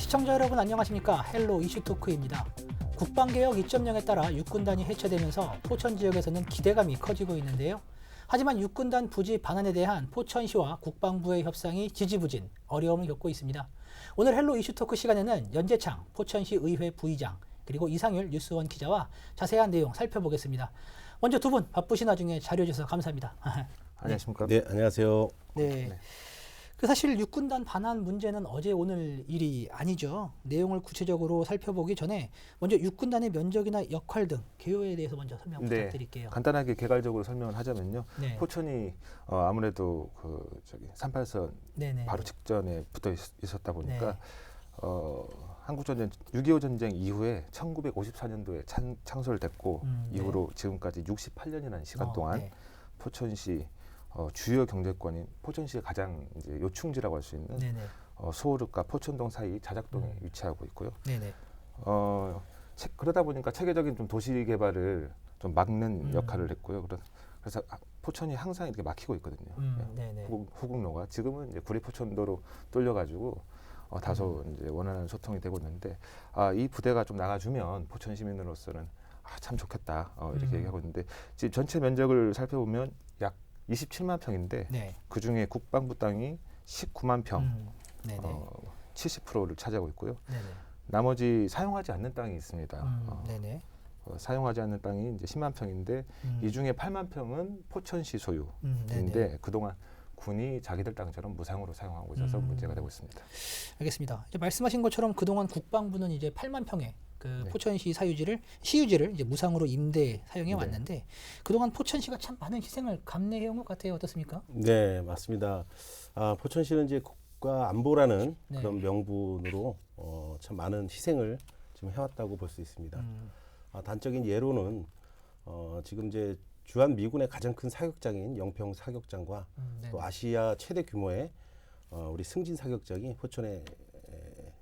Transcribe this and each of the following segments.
시청자 여러분 안녕하십니까 헬로 이슈토크입니다. 국방개혁 2.0에 따라 육군단이 해체되면서 포천 지역에서는 기대감이 커지고 있는데요. 하지만 육군단 부지 반환에 대한 포천시와 국방부의 협상이 지지부진 어려움을 겪고 있습니다. 오늘 헬로 이슈토크 시간에는 연재창 포천시 의회 부의장 그리고 이상율 뉴스원 기자와 자세한 내용 살펴보겠습니다. 먼저 두 분 바쁘신 와중에 자료 주셔서 감사합니다. 안녕하십니까? 네, 안녕하세요. 네. 그 사실 육군단 반환 문제는 어제 오늘 일이 아니죠. 내용을 구체적으로 살펴보기 전에 먼저 육군단의 면적이나 역할 등 개요에 대해서 먼저 설명 부탁드릴게요. 간단하게 개괄적으로 설명을 하자면요. 네. 포천이 어, 아무래도 그 저기 38선 네네. 바로 직전에 붙어 있, 있었다 보니까 네. 어, 한국전쟁 6.25 전쟁 이후에 1954년도에 창, 창설됐고 음, 네. 이후로 지금까지 68년이라는 시간 어, 동안 네. 포천시 어, 주요 경제권인 포천시의 가장 이제 요충지라고 할 수 있는 네네. 어, 소호읍과 포천동 사이 자작동에 음. 위치하고 있고요. 네네. 어, 체, 그러다 보니까 체계적인 좀 도시 개발을 좀 막는 음. 역할을 했고요. 그래서, 그래서 아, 포천이 항상 이렇게 막히고 있거든요. 음, 예. 네네. 후국, 후국 로가 지금은 이제 구리 포천도로 뚫려가지고 어, 다소 음. 이제 원활한 소통이 되고 있는데 아, 이 부대가 좀 나가주면 포천 시민으로서는 아, 참 좋겠다 어, 이렇게 음. 얘기하고 있는데 지금 전체 면적을 살펴보면 약 27만 평인데 네. 그 중에 국방부 땅이 19만 평, 음. 어, 70%를 차지하고 있고요. 네네. 나머지 사용하지 않는 땅이 있습니다. 음, 어. 어, 사용하지 않는 땅이 이제 10만 평인데 음, 이 중에 8만 평은 포천시 소유인데 음. 그동안 군이 자기들 땅처럼 무상으로 사용하고 있어서 음. 문제가 되고 있습니다. 알겠습니다. 이제 말씀하신 것처럼 그동안 국방부는 이제 8만 평의 그 네. 포천시 사유지를 시유지를 이제 무상으로 임대 사용해 네. 왔는데 그동안 포천시가 참 많은 희생을 감내해 온 것 같아요. 어떻습니까? 네, 맞습니다. 아, 포천시는 이제 국가 안보라는 네. 그런 명분으로 어, 참 많은 희생을 지금 해왔다고 볼 수 있습니다. 음, 아, 단적인 예로는 어, 지금 이제 주한 미군의 가장 큰 사격장인 영평 사격장과 음, 네네. 또 아시아 최대 규모의 어, 우리 승진 사격장이 포천에 에,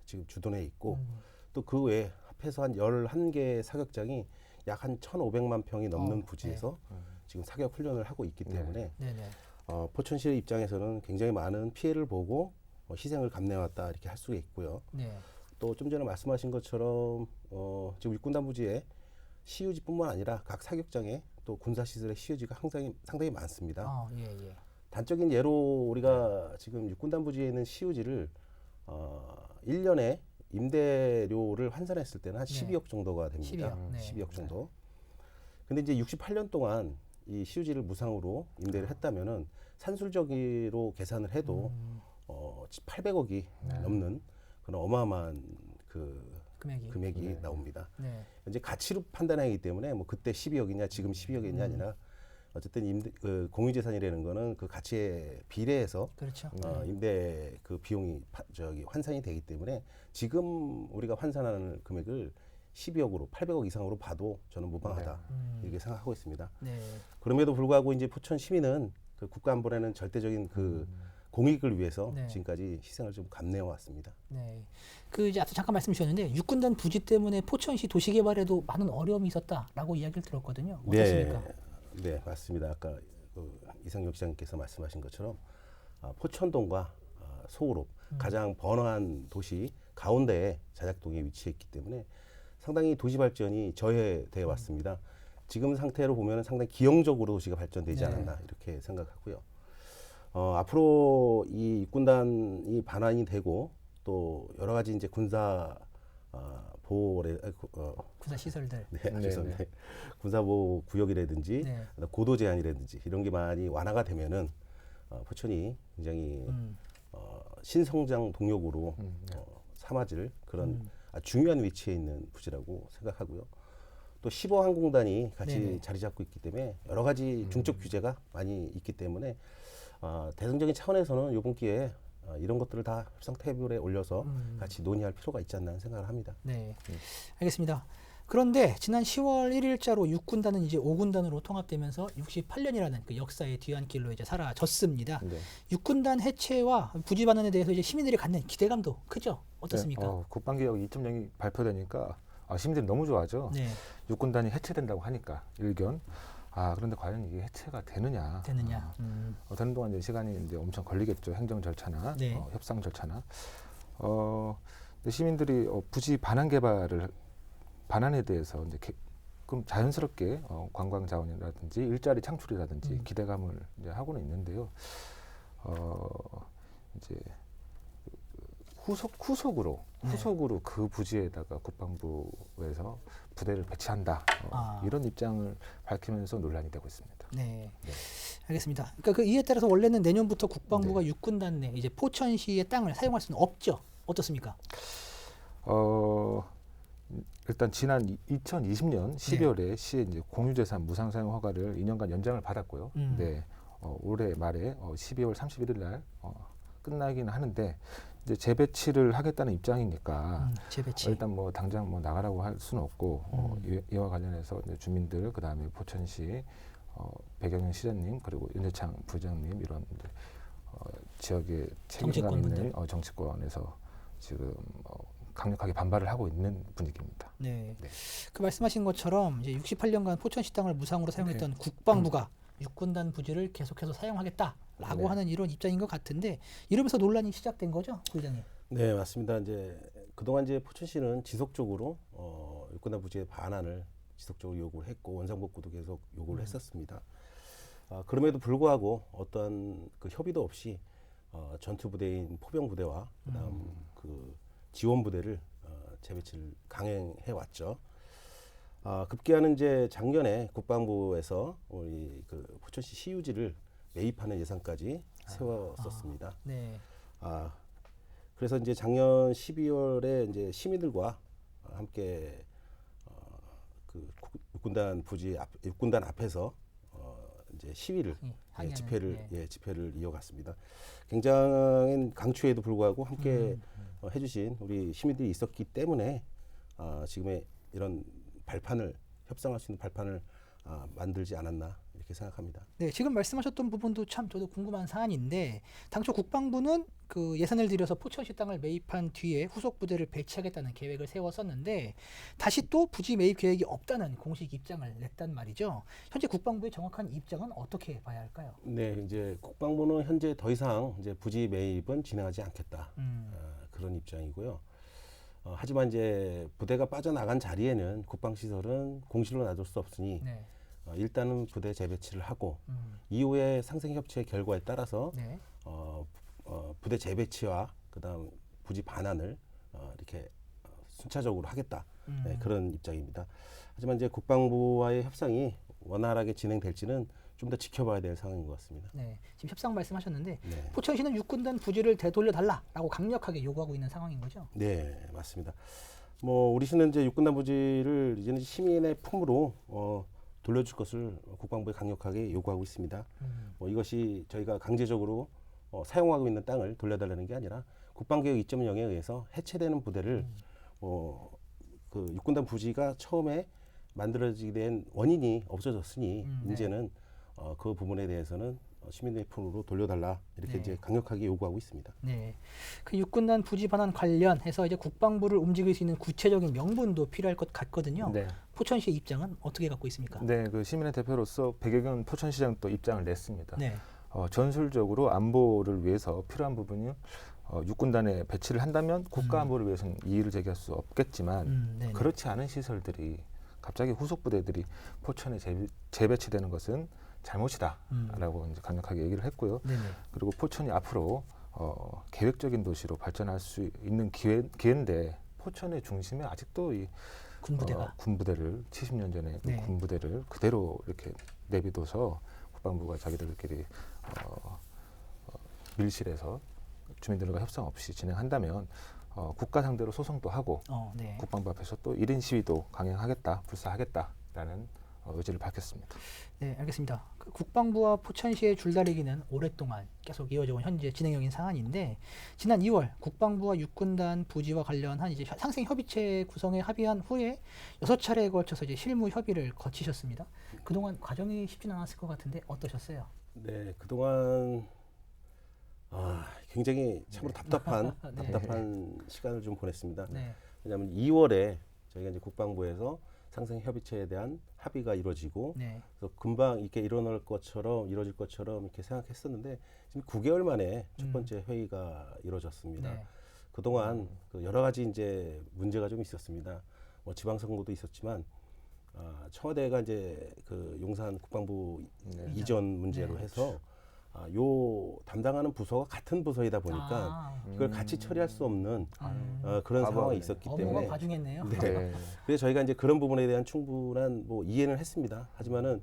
지금 주둔해 있고 음, 또그 외에 합해서 한 11개 사격장이 약한 1,500만 평이 넘는 어, 부지에서 음. 지금 사격 훈련을 하고 있기 네. 때문에 네 네. 어, 포천시의 입장에서는 굉장히 많은 피해를 보고 어, 희생을 감내왔다 이렇게 할 수가 있고요. 네. 또좀 전에 말씀하신 것처럼 어, 지금 육군 단 부지에 시유지뿐만 아니라 각 사격장에 또 군사 시설의 시유지가 상당히 상당히 많습니다. 어, 예, 예. 단적인 예로 우리가 지금 육군 단 부지에 있는 시유지를 어, 1년에 임대료를 환산했을 때는 한 네. 12억 정도가 됩니다. 12억, 네. 12억 정도. 근데 이제 68년 동안 이 시유지를 무상으로 임대를 했다면은 산술적으로 계산을 해도 음, 어, 800억이 네. 넘는 그런 어마어마한 그 금액이. 금액이 네. 나옵니다. 네. 이제 가치로 판단하기 때문에 뭐 그때 12억이냐 지금 12억이냐 음. 아니라 어쨌든 임대, 그 공유재산이라는 거는 그 가치에 비례해서 그렇죠. 어, 임대 그 비용이 파, 저기 환산이 되기 때문에 지금 우리가 환산하는 금액을 12억으로 800억 이상으로 봐도 저는 무방하다 음, 이렇게 생각하고 있습니다. 네. 그럼에도 불구하고 이제 포천 시민은 그 국가 안보라는 절대적인 그 공익을 위해서 음. 네. 지금까지 희생을 좀 감내해 왔습니다. 네. 그 이제 앞서 잠깐 말씀 주셨는데 육군단 부지 때문에 포천시 도시 개발에도 많은 어려움이 있었다라고 이야기를 들었거든요. 어떻습니까? 네, 네 맞습니다. 아까 그 이상혁 시장님께서 말씀하신 것처럼 아, 포천동과 아, 소우롭 음. 가장 번화한 도시 가운데에 자작동에 위치해 있기 때문에 상당히 도시 발전이 저해되어 음. 왔습니다. 지금 상태로 보면 상당히 기형적으로 도시가 발전되지 네. 않았나 이렇게 생각하고요. 어, 앞으로 이 육군단이 반환이 되고 또 여러 가지 이제 군사 어, 보호래 어, 군사 시설들. 네, 네, 죄송합니다. 네. 군사 보호 구역이라든지 네. 고도 제한이라든지 이런 게 많이 완화가 되면은 어, 포천이 굉장히 음, 어, 신성장 동력으로 음, 네. 어, 삼아질 그런 음. 아주 중요한 위치에 있는 부지라고 생각하고요. 또 15 항공단이 같이 네네. 자리 잡고 있기 때문에 여러 가지 음. 중적 규제가 많이 있기 때문에 어, 대승적인 차원에서는 이번 기회에 어, 이런 것들을 다 협상 테이블에 올려서 음. 같이 논의할 필요가 있지 않나 생각을 합니다. 네. 음. 알겠습니다. 그런데 지난 10월 1일자로 육군단은 이제 5군단으로 통합되면서 68년이라는 그 역사의 뒤안길로 이제 사라졌습니다. 네. 육군단 해체와 부지 반환에 대해서 이제 시민들이 갖는 기대감도 크죠. 어떻습니까? 네, 어, 국방개혁 2.0이 발표되니까 아, 시민들이 너무 좋아하죠. 네. 육군단이 해체된다고 하니까 일견. 아 그런데 과연 이게 해체가 되느냐? 되느냐. 아, 음. 어, 되는 동안 이제 시간이 이제 엄청 걸리겠죠. 행정 절차나 네. 어, 협상 절차나. 어, 근데 시민들이 어, 부지 반환 개발을 반환에 대해서 이제 개- 그럼 자연스럽게 어, 관광 자원이라든지 일자리 창출이라든지 음. 기대감을 이제 하고는 있는데요. 어 이제 후속 후속으로 네. 후속으로 그 부지에다가 국방부에서 부대를 배치한다 어, 아. 이런 입장을 밝히면서 논란이 되고 있습니다. 네. 네. 알겠습니다. 그러니까 그 이에 따라서 원래는 내년부터 국방부가 네. 육군단 내 이제 포천시의 땅을 사용할 수는 없죠. 어떻습니까? 어 일단 지난 2020년 12월에 시에 이제 공유재산 무상 사용 허가를 2년간 연장을 받았고요. 음. 네, 어, 올해 말에 어, 12월 31일 날 어, 끝나기는 하는데 이제 재배치를 하겠다는 입장이니까 음, 재배치. 어, 일단 뭐 당장 뭐 나가라고 할 수는 없고 어, 음. 이, 이와 관련해서 주민들 그다음에 포천시 어, 백영현 시장님 그리고 윤재창 부장님 이런 어, 지역의 책임감. 있는 어, 정치권에서 지금 어, 강력하게 반발을 하고 있는 분위기입니다. 네. 네. 그 말씀하신 것처럼 이제 68년간 포천시 땅을 무상으로 사용했던 국방부가 육군단 부지를 계속해서 사용하겠다라고 네. 하는 이런 입장인 것 같은데 이러면서 논란이 시작된 거죠, 부장님. 네, 맞습니다. 이제 그동안 이제 포천시는 지속적으로 어, 육군단 부지의 반환을 지속적으로 요구를 했고 원상복구도 계속 요구를 음. 했었습니다. 아, 그럼에도 불구하고 어떤 그 협의도 없이 어, 전투 부대인 포병 부대와 그다음 음. 그 지원 부대를 어, 재배치를 강행해 왔죠. 아, 급기야는 이제 작년에 국방부에서 우리 그 포천시 시유지를 매입하는 예산까지 세웠었습니다. 네. 아 그래서 이제 작년 12월에 이제 시민들과 함께 어, 그 국- 육군단 부지 앞, 육군단 앞에서 어, 이제 시위를 예, 예, 항의하는, 집회를 네. 예, 집회를 이어갔습니다. 굉장한 강추에도 불구하고 함께 음. 어, 해주신 우리 시민들이 있었기 때문에 아, 지금의 이런 발판을 협상할 수 있는 발판을 아, 만들지 않았나 이렇게 생각합니다. 네, 지금 말씀하셨던 부분도 참 저도 궁금한 사안인데 당초 국방부는 그 예산을 들여서 포천시 땅을 매입한 뒤에 후속 부대를 배치하겠다는 계획을 세웠었는데 다시 또 부지 매입 계획이 없다는 공식 입장을 냈단 말이죠. 현재 국방부의 정확한 입장은 어떻게 봐야 할까요? 네, 이제 국방부는 현재 더 이상 이제 부지 매입은 진행하지 않겠다. 음, 어, 그런 입장이고요. 어, 하지만 이제 부대가 빠져나간 자리에는 국방 시설은 공실로 놔둘 수 없으니 네, 어, 일단은 부대 재배치를 하고 음, 이후에 상생 협치의 결과에 따라서 네, 어, 어, 부대 재배치와 그다음 부지 반환을 어, 이렇게 어, 순차적으로 하겠다. 음, 네, 그런 입장입니다. 하지만 이제 국방부와의 협상이 원활하게 진행될지는 좀 더 지켜봐야 될 상황인 것 같습니다. 네, 지금 협상 말씀하셨는데 네. 포천시는 육군단 부지를 되돌려 달라라고 강력하게 요구하고 있는 상황인 거죠. 네, 맞습니다. 뭐 우리 시는 이제 육군단 부지를 이제는 시민의 품으로 어, 돌려줄 것을 국방부에 강력하게 요구하고 있습니다. 음, 뭐 이것이 저희가 강제적으로 어, 사용하고 있는 땅을 돌려달라는 게 아니라 국방개혁 2.0에 의해서 해체되는 부대를 어, 그 육군단 부지가 처음에 만들어지게 된 원인이 없어졌으니 음, 네. 이제는 어, 그 부분에 대해서는 어, 시민의 품으로 돌려달라 이렇게 네. 이제 강력하게 요구하고 있습니다. 네, 그 육군단 부지 반환 관련해서 이제 국방부를 움직일 수 있는 구체적인 명분도 필요할 것 같거든요. 네. 포천시의 입장은 어떻게 갖고 있습니까? 네, 그 시민의 대표로서 백여경 포천시장 또 입장을 냈습니다. 네, 어, 전술적으로 안보를 위해서 필요한 부분이 어, 육군단에 배치를 한다면 국가 안보를 위해서는 이의를 제기할 수 없겠지만 음, 네, 네. 그렇지 않은 시설들이 갑자기 후속 부대들이 포천에 재배, 재배치되는 것은 잘못이다라고 음. 이제 강력하게 얘기를 했고요. 네네. 그리고 포천이 앞으로 어, 계획적인 도시로 발전할 수 있는 기회, 기회인데 포천의 중심에 아직도 이 군부대가 어, 군부대를 70년 전에 그 네. 군부대를 그대로 이렇게 내비둬서 국방부가 자기들끼리 어, 어, 밀실에서 주민들과 협상 없이 진행한다면 어, 국가 상대로 소송도 하고 어, 네. 국방부 앞에서 또 1인 시위도 강행하겠다, 불사하겠다라는 어, 의지를 밝혔습니다. 네, 알겠습니다. 그 국방부와 포천시의 줄다리기는 오랫동안 계속 이어져 온 현재 진행형인 상황인데 지난 2월 국방부와 육군단 부지와 관련한 이제 상생 협의체 구성에 합의한 후에 여섯 차례에 걸쳐서 이제 실무 협의를 거치셨습니다. 그동안 과정이 쉽지는 않았을 것 같은데 어떠셨어요? 네, 그동안 아, 굉장히 참으로 답답한 네. 답답한 시간을 좀 보냈습니다. 네. 왜냐하면 2월에 저희가 이제 국방부에서 상생 협의체에 대한 합의가 이루어지고 네. 그래서 금방 이렇게 일어날 것처럼 이루어질 것처럼 이렇게 생각했었는데 지금 9개월 만에 첫 음. 번째 회의가 이루어졌습니다. 네. 그동안 그 여러 가지 이제 문제가 좀 있었습니다. 뭐 지방선거도 있었지만 아, 청와대가 이제 그 용산 국방부 네. 이전 문제로 네. 해서 아, 요 담당하는 부서가 같은 부서이다 보니까 아, 그걸 같이 처리할 수 없는 음. 어, 그런 과거에 상황이 있었기 업무가 때문에 과중했네요. 네. 네. 그래서 저희가 이제 그런 부분에 대한 충분한 뭐 이해는 했습니다. 하지만은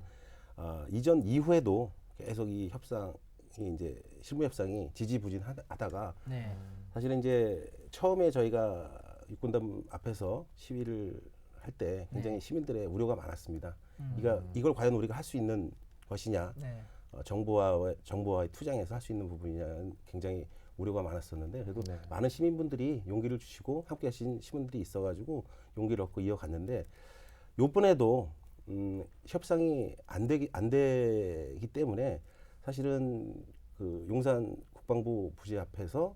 아, 이전 이후에도 계속 이 협상이 이제 실무 협상이 지지부진하다가 네. 사실은 이제 처음에 저희가 육군단 앞에서 시위를 할 때 굉장히 시민들의 우려가 많았습니다. 음. 이가 이걸 과연 우리가 할 수 있는 것이냐, 네. 어, 정부와의 정부와의 투쟁에서 할 수 있는 부분이냐는 굉장히 우려가 많았었는데 그래도 네. 많은 시민분들이 용기를 주시고 함께 하신 시민들이 있어가지고 용기를 얻고 이어갔는데 요번에도 음, 협상이 안 되기 안 되기 때문에 사실은 그 용산 국방부 부지 앞에서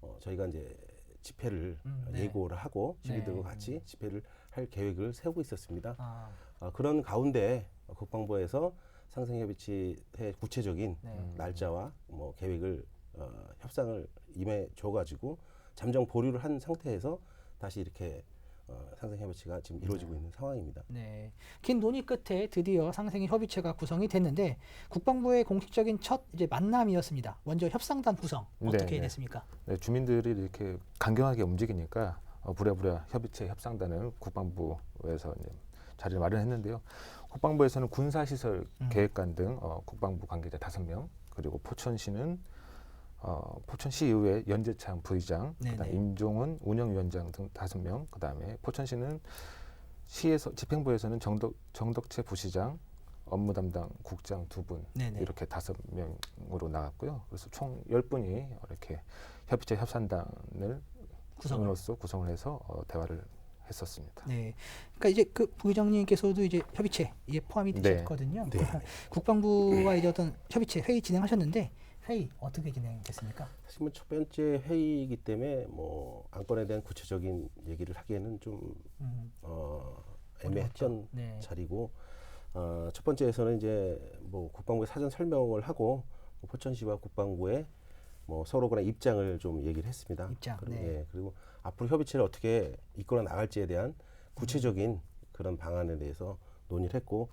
어, 저희가 이제 집회를 음, 네. 예고를 하고 시민들과 네. 같이 집회를 할 계획을 세우고 있었습니다. 아, 아, 그런 가운데 국방부에서 상생협의체의 구체적인 네. 날짜와 뭐 계획을 어, 협상을 임해 줘가지고 잠정 보류를 한 상태에서 다시 이렇게 어, 상생협의체가 지금 이루어지고 있는 상황입니다. 네. 긴 논의 끝에 드디어 상생의 협의체가 구성이 됐는데 국방부의 공식적인 첫 이제 만남이었습니다. 먼저 협상단 구성 어떻게 네, 네. 됐습니까? 네, 주민들이 이렇게 강경하게 움직이니까 어, 부랴부랴 협의체 협상단을 국방부에서 이제 자리를 마련했는데요. 국방부에서는 군사시설 음. 계획관 등 어, 국방부 관계자 다섯 명 그리고 포천시는 어, 포천시 의회 연재창 부의장, 네네. 그다음 임종훈 운영위원장 등 다섯 명, 그다음에 포천시는 시에서 집행부에서는 정덕 정덕채 부시장, 업무 담당 국장 두분 네네. 이렇게 다섯 명으로 나갔고요. 그래서 총 열 분이 이렇게 협의체 협상단을. 구성으로서 구성을 해서 어, 대화를 했었습니다. 네. 그러니까 이제 그 부의장님께서도 이제 협의체에 포함이 네. 되셨거든요. 네. 국방부와 이제 어떤 협의체 회의 진행하셨는데 회의 어떻게 진행됐습니까? 사실 뭐 첫 번째 회의이기 때문에 뭐 안건에 대한 구체적인 얘기를 하기에는 좀 음, 어, 애매했던 네. 자리고 어, 첫 번째에서는 이제 뭐 국방부의 사전 설명을 하고 뭐 포천시와 국방부의 뭐 서로 간의 입장을 좀 얘기를 했습니다. 입장, 그리고, 네. 예, 그리고 앞으로 협의체를 어떻게 이끌어 나갈지에 대한 구체적인 그런 방안에 대해서 논의를 했고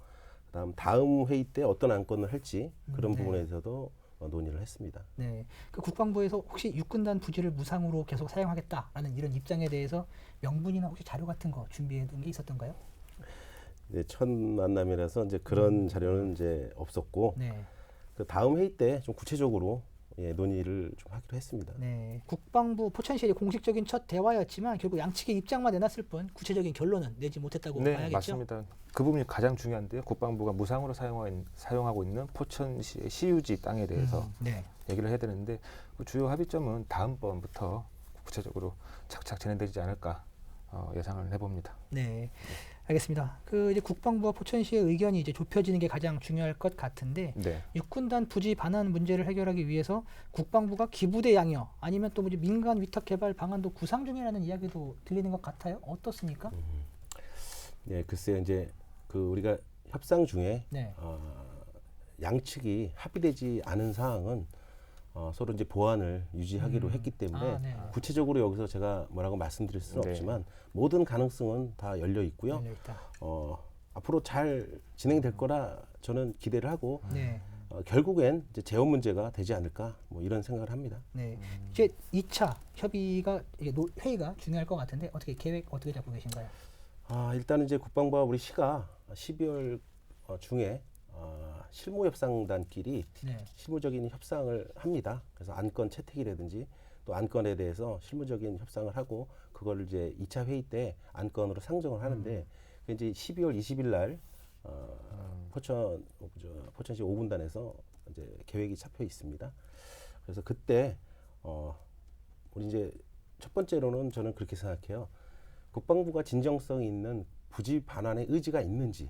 그다음 다음 회의 때 어떤 안건을 할지 그런 음, 네. 부분에서도 어, 논의를 했습니다. 네. 그 국방부에서 혹시 육군단 부지를 무상으로 계속 사용하겠다라는 이런 입장에 대해서 명분이나 혹시 자료 같은 거 준비해 둔게 있었던가요? 이제 첫 만남이라서 이제 그런 자료는 이제 없었고 네. 그 다음 회의 때 좀 구체적으로 예, 논의를 좀 하기로 했습니다. 네. 국방부 포천시의 공식적인 첫 대화였지만 결국 양측의 입장만 내놨을 뿐 구체적인 결론은 내지 못했다고 네, 봐야겠죠. 맞습니다. 그 부분이 가장 중요한데요. 국방부가 무상으로 사용하고, 있, 사용하고 있는 포천시의 시유지 땅에 대해서 음, 네. 얘기를 해야 되는데 그 주요 합의점은 다음번부터 구체적으로 착착 진행되지 않을까 어, 예상을 해봅니다. 네. 알겠습니다. 그 이제 국방부와 포천시의 의견이 이제 좁혀지는 게 가장 중요할 것 같은데 네. 육군단 부지 반환 문제를 해결하기 위해서 국방부가 기부대 양여 아니면 또뭐 민간 위탁 개발 방안도 구상 중이라는 이야기도 들리는 것 같아요. 어떻습니까? 네, 글쎄요 이제 그 우리가 협상 중에 네. 어, 양측이 합의되지 않은 사항은 어, 서로 이제 보완을 유지하기로 음. 했기 때문에 아, 네. 구체적으로 여기서 제가 뭐라고 말씀드릴 수는 네. 없지만 모든 가능성은 다 열려 있고요. 열려 있다. 어, 앞으로 잘 진행될 거라 저는 기대를 하고 네. 어, 결국엔 이제 재원 문제가 되지 않을까 뭐 이런 생각을 합니다. 네. 이제 2차 협의가 이게 노- 회의가 중요할 것 같은데 어떻게 계획 어떻게 잡고 계신가요? 아, 일단은 이제 국방부와 우리 시가 12월 어, 중에 어, 실무 협상단끼리 네. 실무적인 협상을 합니다. 그래서 안건 채택이라든지 또 안건에 대해서 실무적인 협상을 하고 그거를 이제 2차 회의 때 안건으로 상정을 하는데 그게 이제 12월 20일 날 어, 포천 어, 저, 포천시 5분단에서 이제 계획이 잡혀 있습니다. 그래서 그때 어, 우리 이제 첫 번째로는 저는 그렇게 생각해요. 국방부가 진정성 있는 부지 반환의 의지가 있는지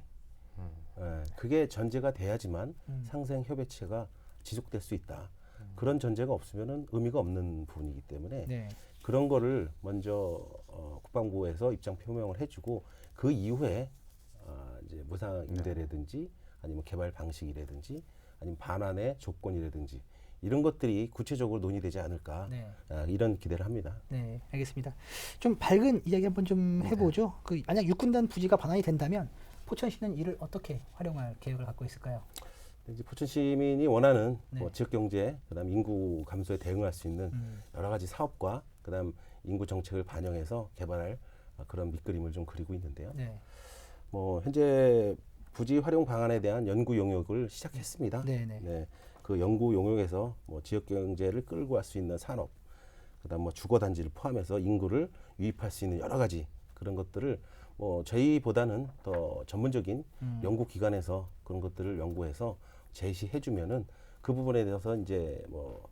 예, 그게 전제가 돼야지만 음. 상생 협의체가 지속될 수 있다. 그런 전제가 없으면은 의미가 없는 부분이기 때문에 네. 그런 거를 먼저 어, 국방부에서 입장 표명을 해주고 그 이후에 어, 이제 무상 임대라든지 아니면 개발 방식이라든지 아니면 반환의 조건이라든지 이런 것들이 구체적으로 논의되지 않을까 네. 아, 이런 기대를 합니다. 네, 알겠습니다. 좀 밝은 이야기 한번 좀 해보죠. 그 만약 육군단 부지가 반환이 된다면 포천시는 이를 어떻게 활용할 계획을 갖고 있을까요? 이제 포천 시민이 원하는 네. 뭐 지역 경제, 그다음 인구 감소에 대응할 수 있는 음, 여러 가지 사업과 그다음 인구 정책을 반영해서 개발할 아, 그런 밑그림을 좀 그리고 있는데요. 네, 뭐 현재 부지 활용 방안에 대한 연구 용역을 시작했습니다. 네, 네. 네, 그 연구 용역에서 뭐 지역 경제를 끌고 갈 수 있는 산업, 그다음 뭐 주거 단지를 포함해서 인구를 유입할 수 있는 여러 가지 그런 것들을 뭐 저희보다는 더 전문적인 음. 연구 기관에서 그런 것들을 연구해서 제시해 주면은 그 부분에 대해서 이제 뭐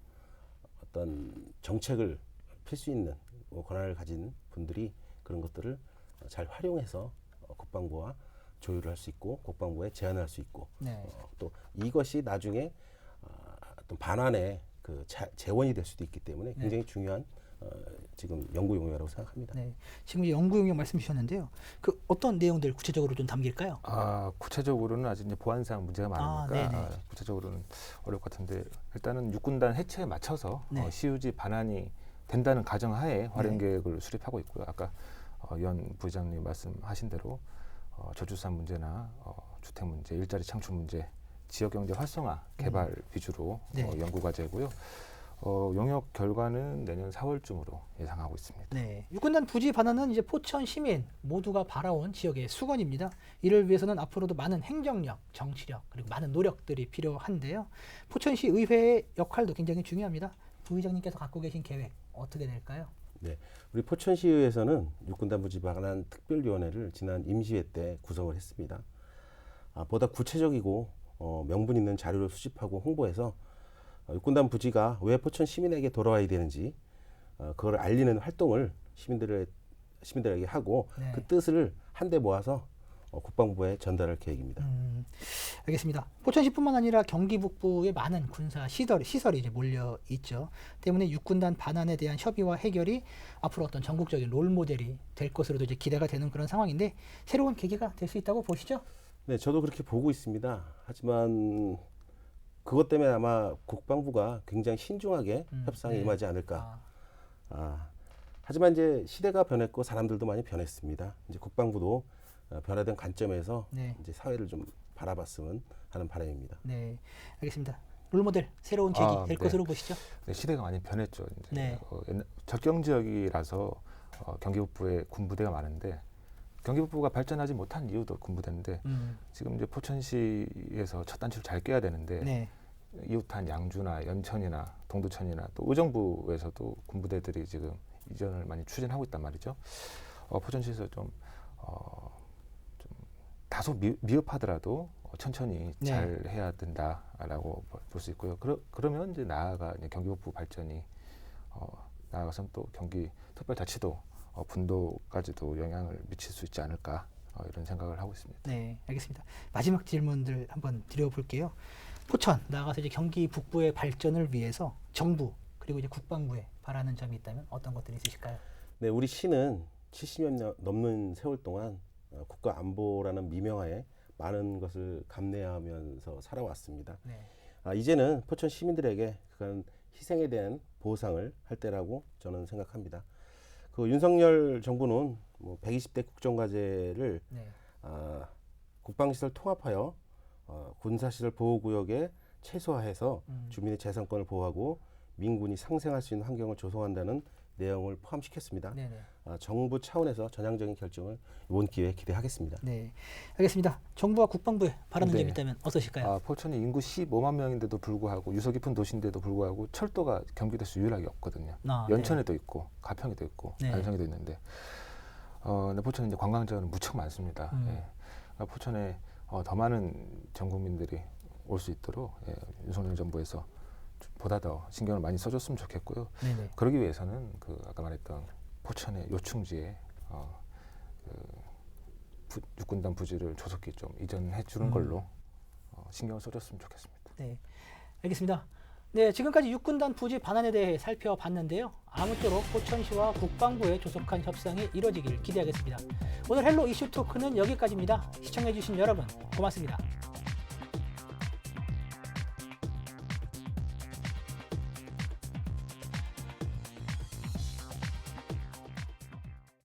어떤 정책을 필 수 있는 뭐 권한을 가진 분들이 그런 것들을 잘 활용해서 어, 국방부와 조율을 할 수 있고 국방부에 제안할 수 있고 네. 어, 또 이것이 나중에 어, 어떤 반환의 그 자, 재원이 될 수도 있기 때문에 굉장히 중요한 어, 지금 연구 용어라고 생각합니다. 네. 지금 이제 연구 용역 말씀 주셨는데요. 그 어떤 내용들 구체적으로 좀 담길까요? 아 구체적으로는 아직 이제 보안상 문제가 아, 많으니까 네네. 아, 구체적으로는 어려울 것 같은데 일단은 육군단 해체에 맞춰서 네. 어, 시우지 반환이 된다는 가정하에 활용 네. 계획을 수립하고 있고요. 아까 어, 연 부장님 말씀하신 대로 어, 저출산 문제나 어, 주택 문제, 일자리 창출 문제, 지역 경제 활성화 개발 위주로 네. 어, 연구 과제고요. 어, 용역 결과는 내년 4월쯤으로 예상하고 있습니다. 네. 육군단 부지 반환은 이제 포천 시민 모두가 바라온 지역의 수건입니다. 이를 위해서는 앞으로도 많은 행정력, 정치력 그리고 많은 노력들이 필요한데요. 포천시 의회의 역할도 굉장히 중요합니다. 부의장님께서 갖고 계신 계획 어떻게 될까요? 네, 우리 포천시의회에서는 육군단 부지 방한 특별위원회를 지난 임시회 때 구성을 했습니다. 아, 보다 구체적이고 어, 명분 있는 자료를 수집하고 홍보해서 어, 육군단 부지가 왜 포천 시민에게 돌아와야 되는지 어, 그걸 알리는 활동을 시민들의 시민들에게 하고 네. 그 뜻을 한데 모아서 어, 국방부에 전달할 계획입니다. 음, 알겠습니다. 포천시뿐만 아니라 경기 북부에 많은 군사 시설, 시설이 이제 몰려 있죠. 때문에 육군단 반환에 대한 협의와 해결이 앞으로 어떤 전국적인 롤 모델이 될 것으로도 이제 기대가 되는 그런 상황인데 새로운 계기가 될 수 있다고 보시죠? 네, 저도 그렇게 보고 있습니다. 하지만 그것 때문에 아마 국방부가 굉장히 신중하게 음, 협상에 네. 임하지 않을까. 아, 아, 하지만 이제 시대가 변했고 사람들도 많이 변했습니다. 이제 국방부도 어, 변화된 관점에서 네. 이제 사회를 좀 바라봤으면 하는 바람입니다. 네, 알겠습니다. 롤 모델 새로운 계기 아, 될 네. 것으로 보시죠. 네, 시대가 많이 변했죠. 이제 네. 어, 옛날- 적경 지역이라서 어, 경기 북부에 군부대가 많은데 경기 북부가 발전하지 못한 이유도 군부대인데 음, 지금 이제 포천시에서 첫 단추를 잘 깨야 되는데 네, 이웃한 양주나 연천이나 동두천이나 또 의정부에서도 군부대들이 지금 이전을 많이 추진하고 있단 말이죠. 어, 포천시에서 좀, 어, 좀 다소 미, 미흡하더라도 어, 천천히 네. 잘 해야 된다라고 볼 수 있고요. 그러, 그러면 이제 나아가 이제 경기 북부 발전이 어, 나아가선 또 경기 특별자치도 어, 분도까지도 영향을 미칠 수 있지 않을까 어, 이런 생각을 하고 있습니다. 네, 알겠습니다. 마지막 질문들 한번 드려볼게요. 포천 나가서 이제 경기 북부의 발전을 위해서 정부 그리고 이제 국방부에 바라는 점이 있다면 어떤 것들이 있으실까요? 네, 우리 시는 70년 년 넘는 세월 동안 어, 국가 안보라는 미명하에 많은 것을 감내하면서 살아왔습니다. 네, 아, 이제는 포천 시민들에게 그간 희생에 대한 보상을 할 때라고 저는 생각합니다. 그 윤석열 정부는 뭐 120대 국정과제를 네, 아, 국방시설 통합하여 어, 군사시설 보호구역에 최소화해서 음. 주민의 재산권을 보호하고 민군이 상생할 수 있는 환경을 조성한다는 내용을 포함시켰습니다. 네, 네, 아, 정부 차원에서 전향적인 결정을 이번 기회에 기대하겠습니다. 네, 알겠습니다. 정부와 국방부에 바라는 네. 점이 있다면 어떠실까요? 아, 포천이 인구 15만 명인데도 불구하고 유서 깊은 도시인데도 불구하고 철도가 경기도에서 유일하게 없거든요. 아, 연천에도 있고 가평에도 있고 네. 안성에도 있는데 어, 근데 포천은 이제 관광지역은 무척 많습니다. 음. 예. 그러니까 포천에 어, 더 많은 전 국민들이 올 수 있도록 예, 윤석열 정부에서 좀 보다 더 신경을 많이 써줬으면 좋겠고요. 네, 네, 그러기 위해서는 그 아까 말했던 포천의 요충지에 어, 그 부, 육군단 부지를 조속히 좀 이전해 주는 음. 걸로 어, 신경을 써줬으면 좋겠습니다. 네, 알겠습니다. 네, 지금까지 육군단 부지 반환에 대해 살펴봤는데요. 아무쪼록 포천시와 국방부의 조속한 협상이 이뤄지길 기대하겠습니다. 오늘 헬로 이슈 토크는 여기까지입니다. 시청해주신 여러분 고맙습니다.